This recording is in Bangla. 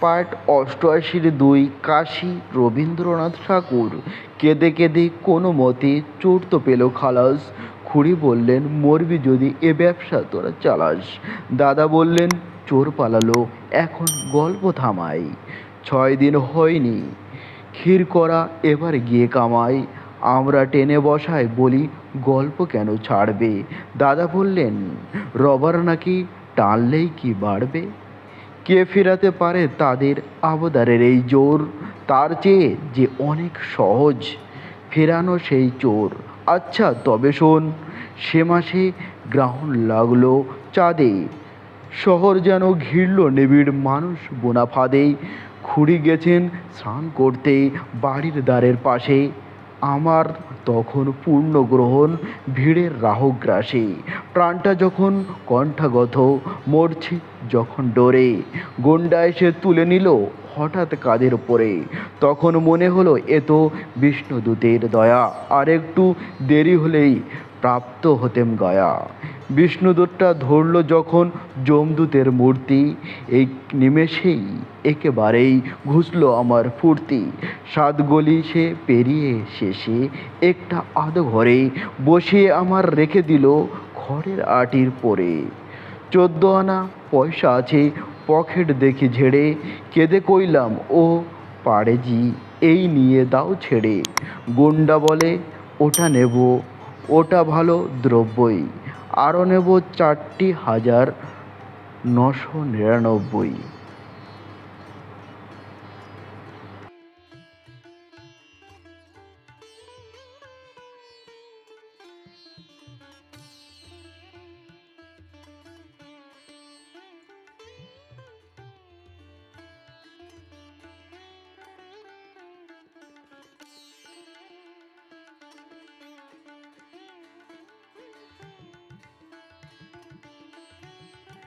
পার্ট অষ্টআশির দুই কাশী রবীন্দ্রনাথ ঠাকুর। কেঁদে কেঁদে কোনো মতে চোর তো পেল খালাস। খুড়ি বললেন, মরবি যদি এ ব্যবসা তোরা চালাস। দাদা বললেন, চোর পালালো, এখন গল্প থামাই। ছয় দিন হয়নি, ক্ষীর করা এবার গিয়ে কামাই। আমরা টেনে বসাই বলি, গল্প কেন ছাড়বে? দাদা বললেন, রবার নাকি টানলেই কি বাড়বে? কে ফেরাতে পারে তাদের আবদারের এই জোর? তার চেয়ে যে অনেক সহজ। ফেরানো সেই চোর। আচ্ছা তবে শোন, সে মাসে গ্রহণ লাগল চাঁদে। শহর যেন ঘিরল নিবিড় মানুষ বোনা ফাঁদে। খুঁড়ি গেছেন স্নান করতে বাড়ির দ্বারের পাশে। আমার তখন পূর্ণ গ্রহণ, ভিড়ের রাহগ্রাসে। প্রাণটা যখন কণ্ঠাগত, মরছে যখন ডরে। গন্ডা এসে তুলে নিল হঠাৎ কাঁধের উপরে। তখন মনে হলো, এ তো বিষ্ণুদূতের দয়া। আর একটু দেরি হলেই প্রাপ্ত হতেম গয়া। বিষ্ণুদূতটা ধরল যখন যমদূতের মূর্তি। এই নিমেষেই একেবারেই ঘুষলো আমার ফুর্তি। সাত গলি সে পেরিয়ে শেষে একটা আধো ঘরে বসিয়ে আমার রেখে দিল খড়ের আটির পরে। চোদ্দ আনা পয়সা আছে, পকেট দেখি ঝেড়ে। কেঁদে কইলাম, ও পাড়ে জি এই নিয়ে দাও ছেড়ে। গুন্ডা বলে, ওটা নেব, ওটা ভালো দ্রব্যই। আরও নেব চারটি হাজার নশো নিরানব্বই।